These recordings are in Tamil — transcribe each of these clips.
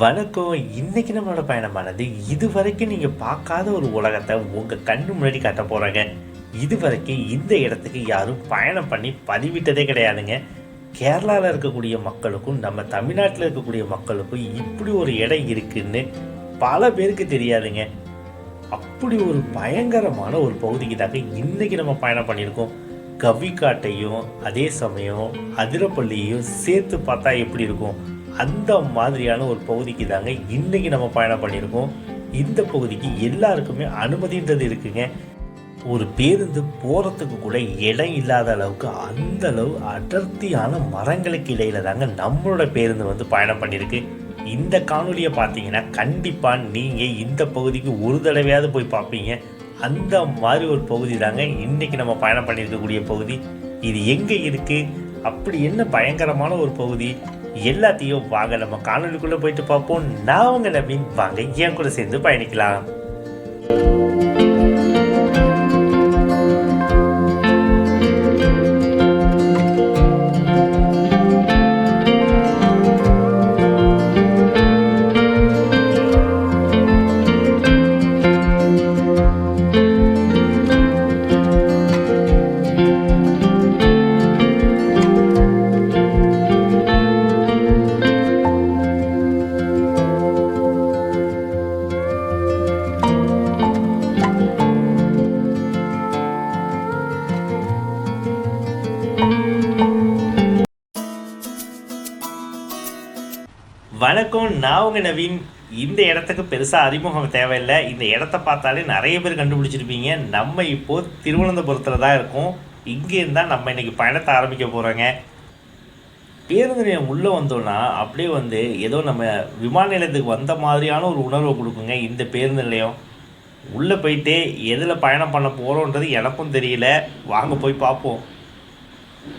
வணக்கம். இன்னைக்கு நம்மளோட பயணமானது இது வரைக்கும் நீங்கள் பார்க்காத ஒரு உலகத்தை உங்கள் கண்ணு முன்னாடி காட்ட போகிறாங்க இது வரைக்கும் இந்த இடத்துக்கு யாரும் பயணம் பண்ணி பதிவிட்டதே கிடையாதுங்க. கேரளாவில் இருக்கக்கூடிய மக்களுக்கும் நம்ம தமிழ்நாட்டில் இருக்கக்கூடிய மக்களுக்கும் இப்படி ஒரு இடம் இருக்குன்னு பல பேருக்கு தெரியாதுங்க. அப்படி ஒரு பயங்கரமான ஒரு பகுதிக்கு தாக்க இன்னைக்கு நம்ம பயணம் பண்ணியிருக்கோம். கவிக்காட்டையும் அதே சமயம் அதிரப்பள்ளியையும் சேர்த்து பார்த்தா எப்படி இருக்கும்? அந்த மாதிரியான ஒரு பகுதிக்கு தாங்க இன்னைக்கு நம்ம பயணம் பண்ணியிருக்கோம். இந்த பகுதிக்கு எல்லாருக்குமே அனுமதின்றது இருக்குங்க. ஒரு பேருந்து போகிறதுக்கு கூட இடம் இல்லாத அளவுக்கு அந்த அளவு அடர்த்தியான மரங்களுக்கு இடையில தாங்க நம்மளோட பேருந்து வந்து பயணம் பண்ணியிருக்கு. இந்த காணொலியை பார்த்தீங்கன்னா கண்டிப்பாக நீங்கள் இந்த பகுதிக்கு ஒரு தடவையாவது போய் பார்ப்பீங்க. அந்த மாதிரி ஒரு பகுதி தாங்க இன்றைக்கி நம்ம பயணம் பண்ணியிருக்கக்கூடிய பகுதி. இது எங்கே இருக்குது அப்படி என்ன பயங்கரமான ஒரு பகுதி? எல்லாத்தையும் வாங்க நம்ம காணொலிக்குள்ளே போயிட்டு பார்ப்போம். நான் உங்க நவீன். வாங்க என் கூட சேர்ந்து பயணிக்கலாம். அவங்க நவீன் இந்த இடத்துக்கு பெருசாக அறிமுகம் தேவையில்லை. இந்த இடத்த பார்த்தாலே நிறைய பேர் கண்டுபிடிச்சிருப்பீங்க. நம்ம இப்போ திருவனந்தபுரத்தில் தான் இருக்கோம். இங்கேருந்து தான் நம்ம இன்றைக்கி பயணத்தை ஆரம்பிக்க போகிறோங்க பேருந்து நிலையம் உள்ளே வந்தோன்னா அப்படியே வந்து ஏதோ நம்ம விமான நிலையத்துக்கு வந்த மாதிரியான ஒரு உணர்வை கொடுக்குங்க இந்த பேருந்து நிலையம் உள்ளே போயிட்டு எதில் பயணம் பண்ண போகிறோன்றது எனக்கும் தெரியல. வாங்க போய் பார்ப்போம்.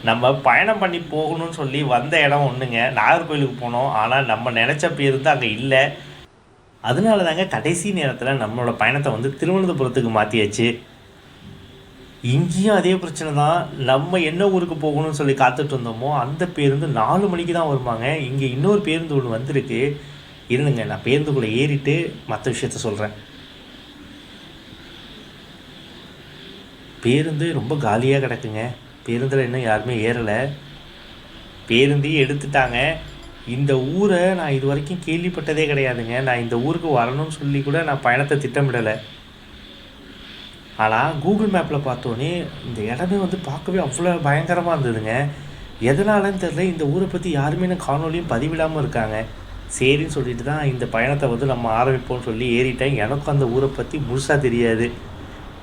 நம்ம பயணம் பண்ணி போகணும்னு சொல்லி வந்த இடம் ஒன்றுங்க நாகர்கோவிலுக்கு போனோம். ஆனால் நம்ம நினச்ச பேருந்து அங்கே இல்லை. அதனால தாங்க கடைசி நேரத்தில் நம்மளோட பயணத்தை வந்து திருவனந்தபுரத்துக்கு மாற்றியாச்சு இங்கேயும் அதே பிரச்சனை தான். நம்ம என்ன ஊருக்கு போகணும்னு சொல்லி காத்துட்டு இருந்தோமோ அந்த பேருந்து நாலு மணிக்கு தான் வருவாங்க இங்கே இன்னொரு பேருந்து ஒன்று வந்திருக்கு. இருந்துங்க நான் பேருந்துக்குள்ளே ஏறிட்டு மற்ற விஷயத்த சொல்கிறேன் பேருந்து ரொம்ப காலியாக கிடக்குங்க. பேருந்தில் இன்னும் யாருமே ஏறலை. பேருந்தையும் எடுத்துட்டாங்க. இந்த ஊரை நான் இது வரைக்கும் கேள்விப்பட்டதே கிடையாதுங்க. நான் இந்த ஊருக்கு வரணும்னு சொல்லி கூட நான் பயணத்தை திட்டமிடலை. ஆனால் கூகுள் மேப்பில் பார்த்தோன்னே இந்த இடமே வந்து பார்க்கவே அவ்வளோ பயங்கரமாக இருந்ததுங்க. எதனாலன்னு தெரில இந்த ஊரை பற்றி யாருமே நான் காணொலியும் பதிவிடாமல் இருக்காங்க. சரின்னு சொல்லிட்டு தான் இந்த பயணத்தை வந்து நம்ம ஆரம்பிப்போம்னு சொல்லி ஏறிட்டேன். எனக்கும் அந்த ஊரை பற்றி முழுசாக தெரியாது.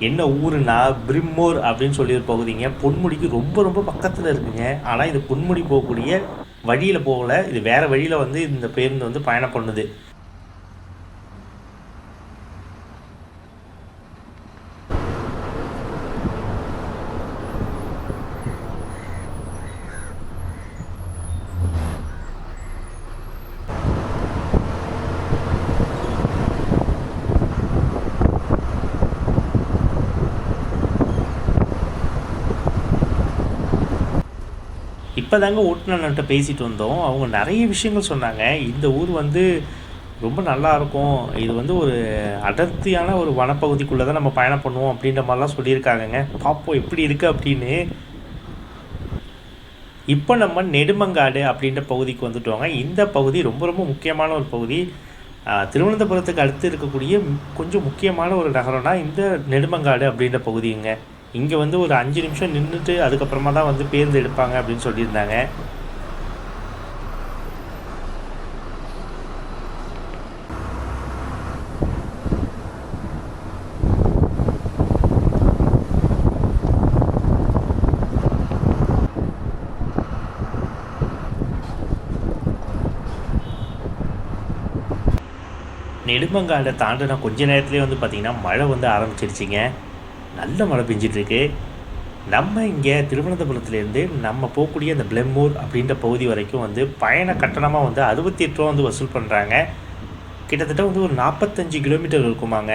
என்ன ஊருனா பிரிம்மோர் அப்படின்னு சொல்லி ஒரு பகுதிங்க. பொன்முடிக்கு ரொம்ப ரொம்ப பக்கத்தில் இருக்குங்க. ஆனால் இது பொன்முடி போகக்கூடிய வழியில் போகல. இது வேறு வழியில் வந்து இந்த பேருந்து வந்து பயணம் பண்ணுது. இப்போ தாங்க ஓட்டுநர்கிட்ட பேசிட்டு வந்தோம். அவங்க நிறைய விஷயங்கள் சொன்னாங்க. இந்த ஊர் வந்து ரொம்ப நல்லா இருக்கும். இது வந்து ஒரு அடர்த்தியான ஒரு வனப்பகுதிக்குள்ளே தான் நம்ம பயணம் பண்ணுவோம் அப்படின்ற மாதிரிலாம் சொல்லியிருக்காங்கங்க. பார்ப்போம் எப்படி இருக்குது அப்படின்னு. இப்போ நம்ம நெடுமங்காடு அப்படின்ற பகுதிக்கு வந்துட்டோங்க. இந்த பகுதி ரொம்ப ரொம்ப முக்கியமான ஒரு பகுதி. திருவனந்தபுரத்துக்கு அடுத்து இருக்கக்கூடிய கொஞ்சம் முக்கியமான ஒரு நகரம்னா இந்த நெடுமங்காடு அப்படின்ற பகுதிங்க. இங்கே வந்து ஒரு அஞ்சு நிமிஷம் நின்றுட்டு அதுக்கப்புறமா தான் வந்து பேருந்து எடுப்பாங்க அப்படின்னு சொல்லியிருந்தாங்க. நெடுமங்காடை தாண்டின கொஞ்ச நேரத்துலேயே வந்து பார்த்திங்கன்னா மழை வந்து ஆரம்பிச்சிருச்சிங்க. நல்ல மழை பெஞ்சிட்ருக்கு. நம்ம இங்கே திருவனந்தபுரத்துலேருந்து நம்ம போகக்கூடிய அந்த பிளெம்மூர் அப்படின்ற பகுதி வரைக்கும் வந்து பயண கட்டணமாக வந்து அறுபத்தி எட்டு ரூபா வந்து வசூல் பண்ணுறாங்க கிட்டத்தட்ட வந்து ஒரு நாற்பத்தஞ்சு கிலோமீட்டர் இருக்குமாங்க.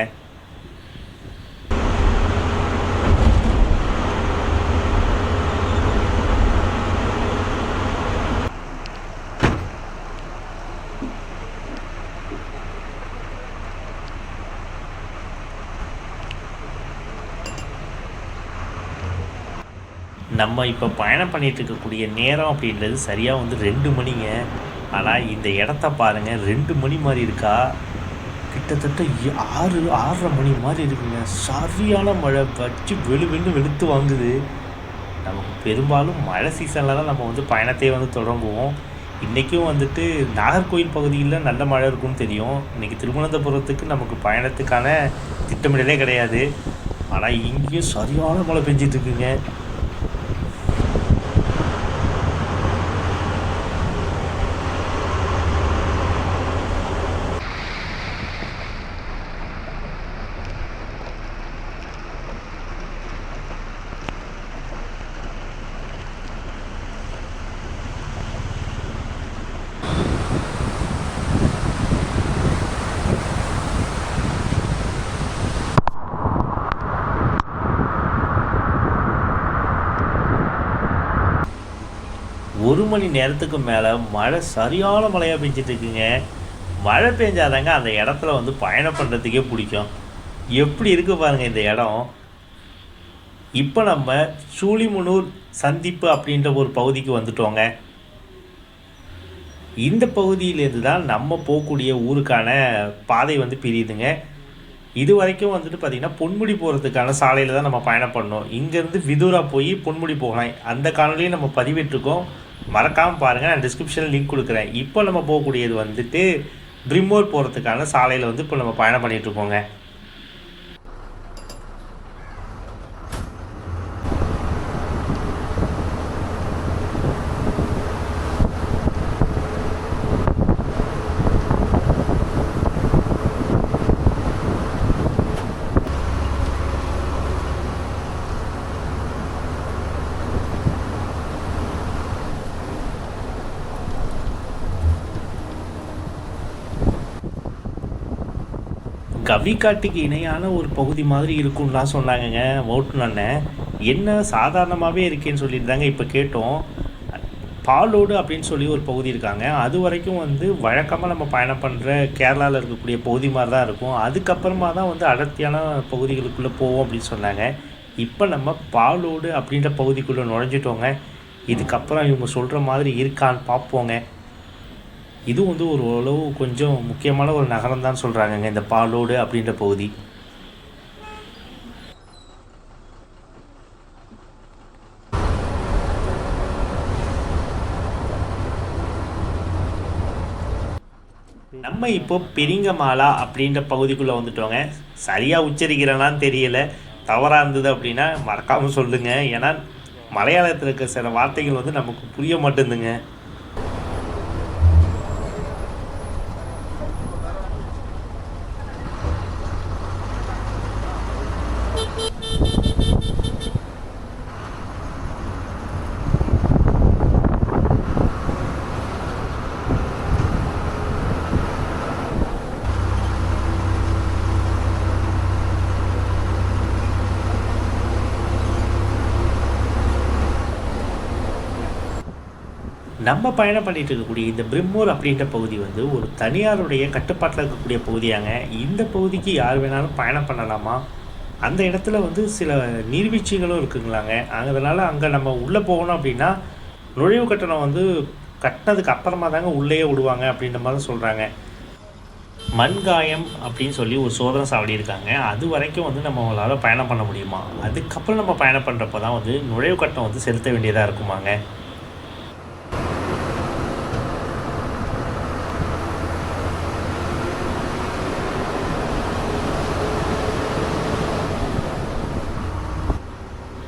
நம்ம இப்போ பயணம் பண்ணிகிட்ருக்கக்கூடிய நேரம் அப்படின்றது சரியாக வந்து ரெண்டு மணிங்க. ஆனால் இந்த இடத்த பாருங்கள் ரெண்டு மணி மாதிரி இருக்கா? கிட்டத்தட்ட ஆறு ஆறரை மணி மாதிரி இருக்குங்க. சரியான மழை வச்சு வெளு வெளு வெளுத்து வாங்குது. நமக்கு பெரும்பாலும் மழை சீசனில் தான் நம்ம வந்து பயணத்தை வந்து தொடங்குவோம். இன்றைக்கும் வந்துட்டு நாகர்கோயில் பகுதியில் நல்ல மழை இருக்கும்னு தெரியும். இன்றைக்கி திருவனந்தபுரத்துக்கு நமக்கு பயணத்துக்கான திட்டமிடலே கிடையாது. ஆனால் இங்கேயும் சரியான மழை பெஞ்சிட்ருக்குங்க ஒரு மணி நேரத்துக்கு மேலே மழை சரியான மழையாக பெஞ்சிட்டு இருக்குங்க. மழை பெஞ்சாதாங்க அந்த இடத்துல வந்து பயணம் பண்ணுறதுக்கே பிடிக்கும். எப்படி இருக்குது பாருங்கள் இந்த இடம். இப்போ நம்ம சூளிமுனூர் சந்திப்பு அப்படின்ற ஒரு பகுதிக்கு வந்துட்டோங்க. இந்த பகுதியிலேருந்து தான் நம்ம போகக்கூடிய ஊருக்கான பாதை வந்து பிரியுதுங்க. இது வரைக்கும் வந்துட்டு பார்த்திங்கன்னா பொன்முடி போகிறதுக்கான சாலையில் தான் நம்ம பயணம் பண்ணோம். இங்கேருந்து விதூரா போய் பொன்முடி போகலாம். அந்த காணொலியும் நம்ம பதிவிட்டிருக்கோம். மறக்காமல் பாருங்கள் நான் டிஸ்கிரிப்ஷனில் லிங்க் கொடுக்குறேன். இப்போ நம்ம போகக்கூடியது வந்துட்டு ட்ரிம்மோர் போகிறதுக்கான சாலையில் வந்து இப்போ நம்ம பயணம் பண்ணிட்டு கவிக்காட்டுக்கு இணையான ஒரு பகுதி மாதிரி இருக்கும்லாம் சொன்னாங்கங்க. ஓட்டுனண்ணே என்ன சாதாரணமாகவே இருக்கேன்னு சொல்லிட்டு தாங்க இப்போ கேட்டோம். பாலோடு அப்படின்னு சொல்லி ஒரு பகுதி இருக்காங்க. அது வரைக்கும் வந்து வழக்கமாக நம்ம பயணம் பண்ணுற கேரளாவில் இருக்கக்கூடிய பகுதி மாதிரி தான் இருக்கும். அதுக்கப்புறமா தான் வந்து அடர்த்தியான பகுதிகளுக்குள்ளே போவோம் அப்படின்னு சொன்னாங்க. இப்போ நம்ம பாலோடு அப்படின்ற பகுதிக்குள்ளே நுழைஞ்சிட்டோங்க. இதுக்கப்புறம் இவங்க சொல்கிற மாதிரி இருக்கான்னு பார்ப்போங்க. இது வந்து ஒரு அளவு கொஞ்சம் முக்கியமான ஒரு நகரம் தான் சொல்கிறாங்கங்க இந்த பாலோடு அப்படின்ற பகுதி. நம்ம இப்போ பெரிங்கமாலா அப்படின்ற பகுதிக்குள்ளே வந்துட்டோங்க. சரியாக உச்சரிக்கிறேனான்னு தெரியல. தவறாக இருந்தது அப்படின்னா மறக்காமல் சொல்லுங்கள் ஏன்னா மலையாளத்தில் இருக்க சில வார்த்தைகள் வந்து நமக்கு புரிய மாட்டேங்குதுங்க. நம்ம பயணம் பண்ணிட்டு இருக்கக்கூடிய இந்த பிரிம்மூர் அப்படின்ற பகுதி வந்து ஒரு தனியாருடைய கட்டுப்பாட்டில் இருக்கக்கூடிய பகுதியாங்க. இந்த பகுதிக்கு யார் வேணாலும் பயணம் பண்ணலாமா? அந்த இடத்துல வந்து சில நீர்வீழ்ச்சிகளும் இருக்குங்களாங்க. அதனால் அங்கே நம்ம உள்ளே போகணும் அப்படின்னா நுழைவு கட்டணம் வந்து கட்டினதுக்கு அப்புறமா தாங்க உள்ளேயே விடுவாங்க அப்படின்ற மாதிரி சொல்கிறாங்க மண்காயம் அப்படின்னு சொல்லி ஒரு சோதனை சாவடி இருக்காங்க. அது வரைக்கும் வந்து நம்மளால் பயணம் பண்ண முடியுமா? அதுக்கப்புறம் நம்ம பயணம் பண்ணுறப்ப தான் வந்து நுழைவு கட்டணம் வந்து செலுத்த வேண்டியதாக இருக்குமாங்க.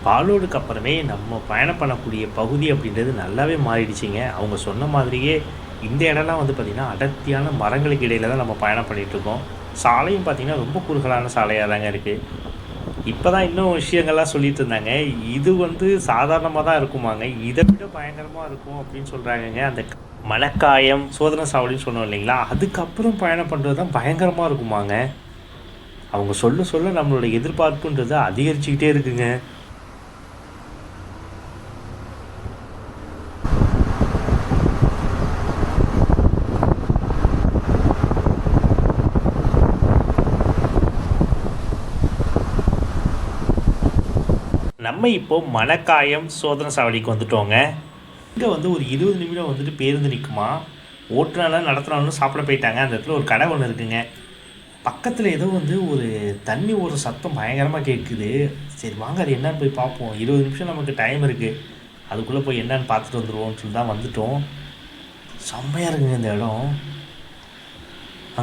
பாலோடுக்கு அப்புறமே நம்ம பயணம் பண்ணக்கூடிய பகுதி அப்படின்றது நல்லாவே மாறிடுச்சிங்க. அவங்க சொன்ன மாதிரியே இந்த இடம்லாம் வந்து பார்த்திங்கன்னா அடர்த்தியான மரங்களுக்கு இடையில தான் நம்ம பயணம் பண்ணிகிட்ருக்கோம் சாலையும் பார்த்திங்கன்னா ரொம்ப குறுகலான சாலையாக தாங்க இருக்குது இப்போ தான் இன்னும் விஷயங்கள்லாம் சொல்லிட்டு இருந்தாங்க. இது வந்து சாதாரணமாக தான் இருக்குமாங்க. இதை விட பயங்கரமாக இருக்கும் அப்படின்னு சொல்கிறாங்கங்க அந்த மணக்காயம் சோதனை சாவடின்னு சொன்னோம் இல்லைங்களா? அதுக்கப்புறம் பயணம் பண்ணுறது தான் பயங்கரமாக இருக்குமாங்க. அவங்க சொல்ல சொல்ல நம்மளோட எதிர்பார்ப்புன்றது அதிகரிச்சுக்கிட்டே இருக்குங்க. நம்ம இப்போ மணக்காயம் சோதனை சாவடிக்கு வந்துட்டோங்க. இங்கே வந்து ஒரு இருபது நிமிடம் வந்துட்டு பேருந்து நிற்குமா ஓட்டுனாலும் நடத்துனாலும் சாப்பிட போயிட்டாங்க. அந்த இடத்துல ஒரு கடை ஒன்று இருக்குங்க. பக்கத்தில் ஏதோ வந்து ஒரு தண்ணி ஒரு சத்தம் பயங்கரமாக கேட்குது சரி வாங்க அது என்னன்னு போய் பார்ப்போம். இருபது நிமிஷம் நமக்கு டைம் இருக்குது அதுக்குள்ளே போய் என்னன்னு பார்த்துட்டு வந்துடுவோம்னு சொல்லி தான் வந்துட்டோம். செம்மையாக இருக்குங்க இந்த இடம்.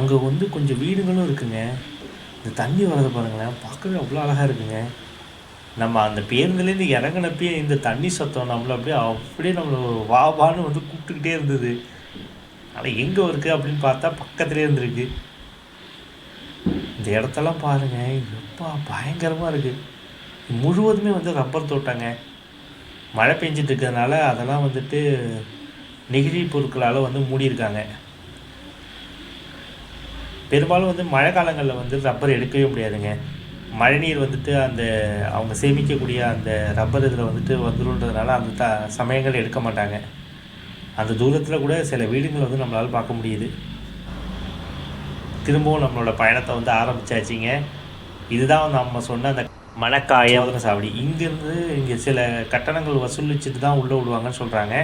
அங்கே வந்து கொஞ்சம் வீடுகளும் இருக்குங்க. இந்த தண்ணி வரதை பாருங்களேன் பார்க்கவே அவ்வளோ அழகாக இருக்குங்க. நம்ம அந்த பேருந்துலேருந்து இறங்கினப்பயே இந்த தண்ணி சத்தம் நம்மளை அப்படியே அப்படியே நம்மளை வா வான்னு வந்து கூப்பிட்டுக்கிட்டே இருந்தது. ஆனால் எங்கே இருக்குது அப்படின்னு பார்த்தா பக்கத்துலேயே இருந்திருக்கு. இந்த இடத்தெல்லாம் பாருங்க எப்பா பயங்கரமாக இருக்குது முழுவதுமே வந்து ரப்பர் தோட்டங்க. மழை பெஞ்சிட்டு இருக்கிறதுனால அதெல்லாம் வந்துட்டு நெகிழி பொருட்களால் வந்து மூடியிருக்காங்க. பெரும்பாலும் வந்து மழை காலங்களில் வந்து ரப்பர் எடுக்கவே முடியாதுங்க. மழைநீர் வந்துட்டு அந்த அவங்க சேமிக்கக்கூடிய அந்த ரப்பர் இதில் வந்துட்டு வந்துடுன்றதுனால அந்த த சமயங்கள் எடுக்க மாட்டாங்க. அந்த தூரத்தில் கூட சில வீடுங்களை வந்து நம்மளால் பார்க்க முடியுது. திரும்பவும் நம்மளோட பயணத்தை வந்து ஆரம்பிச்சாச்சுங்க. இதுதான் நம்ம சொன்ன அந்த மணக்காய சாவடி. இங்கேருந்து இங்கே சில கட்டணங்கள் வசூலிச்சுட்டு தான் உள்ளே விடுவாங்கன்னு சொல்கிறாங்க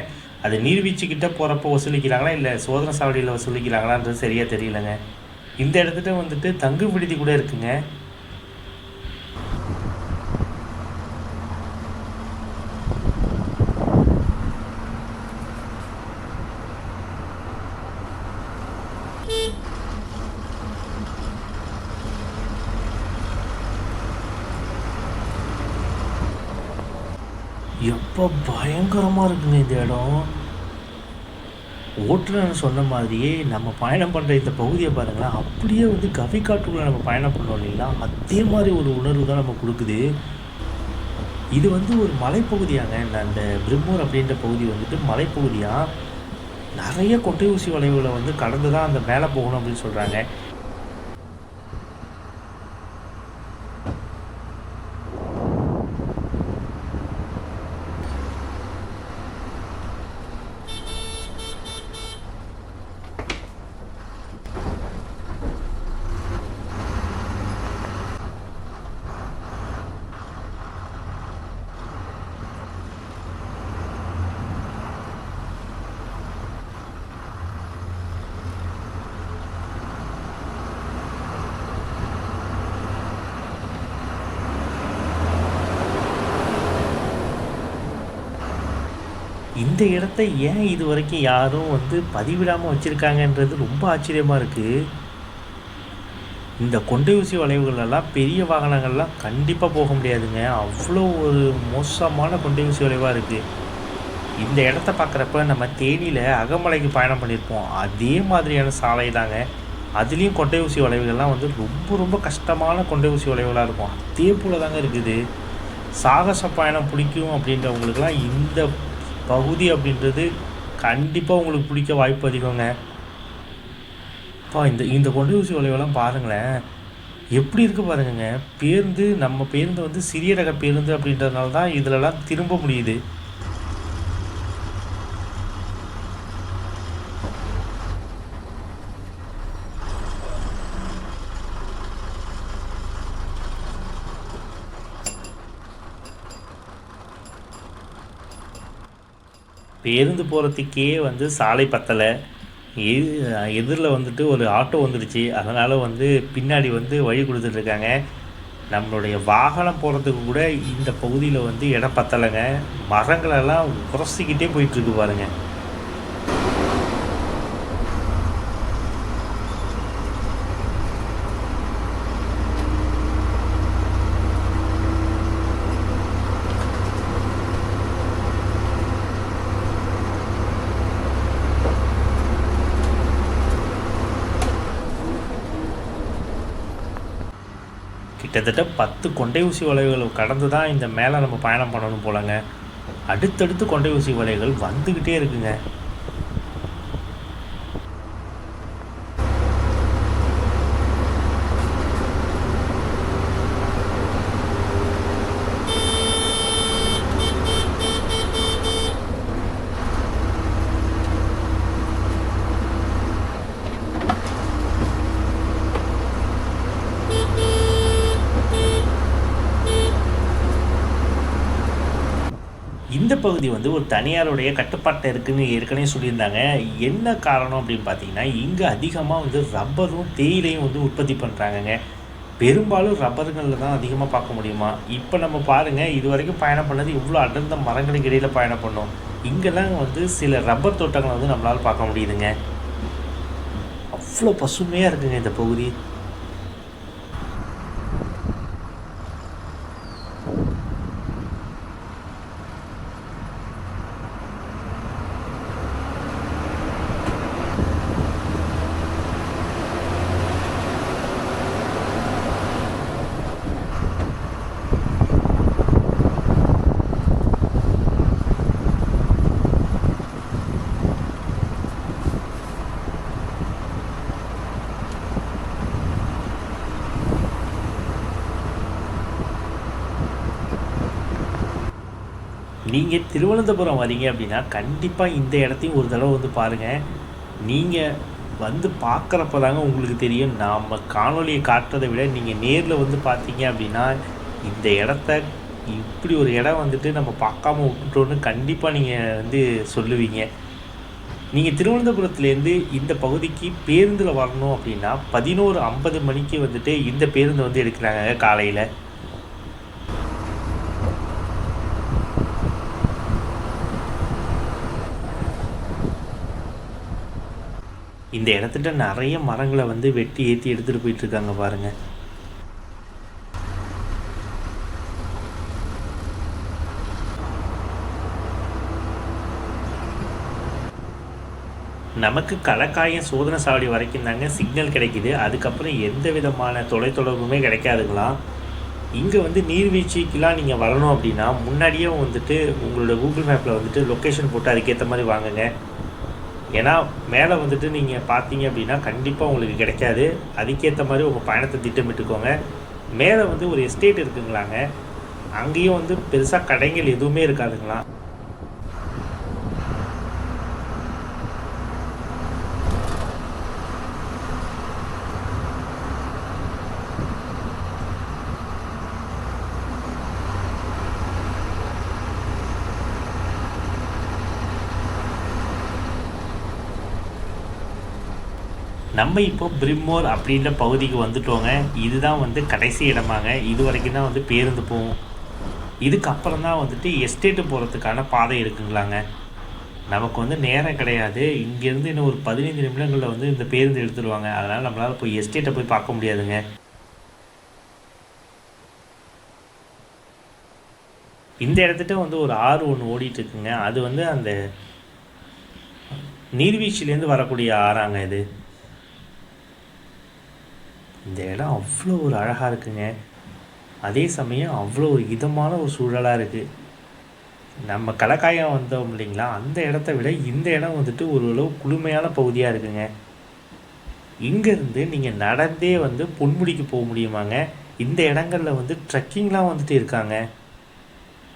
அது நீர்வீழ்ச்சிக்கிட்ட போகிறப்போ வசூலிக்கிறாங்களா இல்லை சோதனை சாவடியில் வசூலிக்கிறாங்களான்றது சரியாக தெரியலங்க. இந்த இடத்துல வந்துட்டு தங்கு விடுதி கூட இருக்குங்க. எப்போ பயங்கரமாக இருக்குங்க இந்த இடம்? ஓட்டுநர் சொன்ன மாதிரியே நம்ம பயணம் பண்ணுற இந்த பகுதியை பாருங்களேன் அப்படியே வந்து கவி காட்டுக்குள்ளே நம்ம பயணம் பண்ணோம் இல்லைங்களா? அதே மாதிரி ஒரு உணர்வு தான் நம்ம கொடுக்குது. இது வந்து ஒரு மலைப்பகுதியாங்க. இந்த அந்த பிரம்மூர் அப்படின்ற பகுதி வந்துட்டு மலைப்பகுதியாக நிறைய கொட்டை ஊசி வளைவுகளை வந்து கடந்து தான் அந்த மேலே போகணும் அப்படின்னு சொல்கிறாங்க இந்த இடத்த ஏன் இது வரைக்கும் யாரும் வந்து பதிவிடாமல் வச்சுருக்காங்கன்றது ரொம்ப ஆச்சரியமாக இருக்குது இந்த கொண்டை ஊசி வளைவுகளெல்லாம் பெரிய வாகனங்கள்லாம் கண்டிப்பாக போக முடியாதுங்க. அவ்வளோ ஒரு மோசமான கொண்டை ஊசி வளைவாக இருக்குது இந்த இடத்த பார்க்குறப்ப நம்ம தேனியில் அகமலைக்கு பயணம் பண்ணியிருப்போம். அதே மாதிரியான சாலை தாங்க. அதுலேயும் கொண்டை ஊசி வளைவுகள்லாம் வந்து ரொம்ப ரொம்ப கஷ்டமான கொண்டை ஊசி வளைவுகளாக இருக்கும். அதே போல் தாங்க இருக்குது. சாகச பயணம் பிடிக்கும் அப்படின்றவங்களுக்குலாம் இந்த பகுதி அப்படின்றது கண்டிப்பாக உங்களுக்கு பிடிக்க வாய்ப்பு அதிகங்க. அப்பா இந்த இந்த கொண்டை ஊசி வளைவெல்லாம் பாருங்களேன். எப்படி இருக்குது பாருங்கங்க. பேருந்து நம்ம பேருந்து வந்து சிறிய ரக பேருந்து அப்படின்றதுனால தான் இதிலலாம் திரும்ப முடியுது. பேருந்து போகிறதுக்கே வந்து சாலை பத்தலை. எதிரில் வந்துட்டு ஒரு ஆட்டோ வந்துடுச்சு. அதனால் வந்து பின்னாடி வந்து வழி கொடுத்துட்ருக்காங்க நம்மளுடைய வாகனம் போகிறதுக்கு கூட இந்த பகுதியில் வந்து இடம் பத்தலைங்க. மரங்களெல்லாம் உரசிக்கிட்டே போயிட்டுருக்கு பாருங்கள் கிட்டத்தட்ட பத்து கொண்டை ஊசி வளைவுகள் கடந்து தான் இந்த மேலே நம்ம பயணம் பண்ணணும் போலங்க. அடுத்தடுத்து கொண்டை ஊசி வலைகள் வந்துக்கிட்டே இருக்குங்க. பகுதி வந்து ஒரு தனியாருடைய கட்டுப்பாட்டில் இருக்குன்னு ஏற்கனவே சொல்லியிருந்தாங்க. என்ன காரணம் அப்படின்னு பார்த்தீங்கன்னா இங்கே அதிகமாக வந்து ரப்பரும் தேயிலையும் வந்து உற்பத்தி பண்ணுறாங்கங்க பெரும்பாலும் ரப்பருங்களில் தான் அதிகமாக பார்க்க முடியுமா? இப்போ நம்ம பாருங்கள் இது வரைக்கும் பயணம் பண்ணது இவ்வளோ அடர்ந்த மரங்களுக்கு இடையில் பயணம் பண்ணோம். இங்கெல்லாம் வந்து சில ரப்பர் தோட்டங்களை வந்து நம்மளால் பார்க்க முடியுதுங்க. அவ்வளோ பசுமையாக இருக்குங்க இந்த பகுதி. நீங்கள் திருவனந்தபுரம் வரீங்க அப்படின்னா கண்டிப்பாக இந்த இடத்தையும் ஒரு தடவை வந்து பாருங்கள் நீங்கள் வந்து பார்க்குறப்ப தாங்க உங்களுக்கு தெரியும். நாம் காணொலியை காட்டுறதை விட நீங்கள் நேரில் வந்து பார்த்தீங்க அப்படின்னா இந்த இடத்த இப்படி ஒரு இடம் வந்துட்டு நம்ம பார்க்காம விட்டுட்டோன்னு கண்டிப்பாக நீங்கள் வந்து சொல்லுவீங்க. நீங்கள் திருவனந்தபுரத்துலேருந்து இந்த பகுதிக்கு பேருந்தில் வரணும் அப்படின்னா பதினோரு ஐம்பது மணிக்கு வந்துட்டு இந்த பேருந்து வந்து எடுக்கிறாங்க காலையில். இந்த இடத்துட்ட நிறைய மரங்களை வந்து வெட்டி ஏற்றி எடுத்துகிட்டு போயிட்டு இருக்காங்க பாருங்க. நமக்கு கலக்காயம் சோதனை சாவடி வரைக்கும் தாங்க சிக்னல் கிடைக்குது. அதுக்கப்புறம் எந்த விதமான தொலைத்தொடர்புமே கிடைக்காதுங்களாம். இங்கே வந்து நீர்வீழ்ச்சிக்கெலாம் நீங்கள் வரணும் அப்படின்னா முன்னாடியே வந்துட்டு உங்களோட கூகுள் மேப்பில் வந்துட்டு லொக்கேஷன் போட்டு அதுக்கேற்ற மாதிரி வாங்குங்க. ஏன்னா மேலே வந்துட்டு நீங்கள் பார்த்தீங்க அப்படின்னா கண்டிப்பாக உங்களுக்கு கிடைக்காது. அதுக்கேற்ற மாதிரி உங்கள் பயணத்தை திட்டமிட்டுக்கோங்க. மேலே வந்து ஒரு எஸ்டேட் இருக்குங்களாங்க. அங்கேயும் வந்து பெருசாக கடைகள் எதுவுமே இருக்காதுங்களாம். நம்ம இப்போ பிரிம்மோர் அப்படின்ற பகுதிக்கு வந்துட்டோங்க. இதுதான் வந்து கடைசி இடமாங்க. இது வரைக்கும் தான் வந்து பேருந்து போகும். இதுக்கப்புறம் தான் வந்துட்டு எஸ்டேட்டு போகிறதுக்கான பாதை இருக்குங்களாங்க. நமக்கு வந்து நேரம் கிடையாது. இங்கேருந்து இன்னும் ஒரு பதினைந்து நிமிடங்களில் வந்து இந்த பேருந்து எடுத்துருவாங்க. அதனால் நம்மளால் போய் எஸ்டேட்டை போய் பார்க்க முடியாதுங்க. இந்த இடத்துட்ட வந்து ஒரு ஆறு ஒன்று ஓடிட்டு இருக்குங்க. அது வந்து அந்த நீர்வீழ்ச்சியிலேருந்து வரக்கூடிய ஆறாங்க இது. இந்த இடம் அவ்வளோ ஒரு அழகாக இருக்குங்க. அதே சமயம் அவ்வளோ ஒரு இதமான ஒரு சூழலாக இருக்குது நம்ம கலக்காயம் வந்தோம் இல்லைங்களா? அந்த இடத்த விட இந்த இடம் வந்துட்டு ஓரளவு குளுமையான பகுதியாக இருக்குங்க. இங்கேருந்து நீங்கள் நடந்தே வந்து பொன்முடிக்கு போக முடியுமாங்க? இந்த இடங்களில் வந்து ட்ரெக்கிங்லாம் வந்துட்டு இருக்காங்க.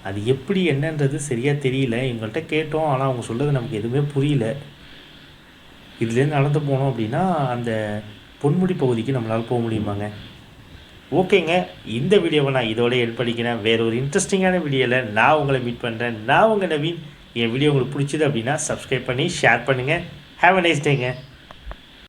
அது எப்படி என்னன்றது சரியாக தெரியல. இவங்கள்ட்ட கேட்டோம். ஆனால் அவங்க சொல்கிறது நமக்கு எதுவுமே புரியல. இதுலேருந்து நடந்து போனோம் அப்படின்னா அந்த பொன்முடி பகுதிக்கு நம்மளால் போக முடியுமாங்க? ஓகேங்க. இந்த வீடியோவை நான் இதோட எட் பண்ணிக்கிறேன். வேற ஒரு இன்ட்ரெஸ்டிங்கான வீடியோவில் நான் உங்களை மீட் பண்ணுறேன் நான் உங்கள் நவீன். என் வீடியோ உங்களுக்கு பிடிச்சது அப்படின்னா சப்ஸ்கிரைப் பண்ணி ஷேர் பண்ணுங்கள் ஹாவ் அ நைஸ் டேங்க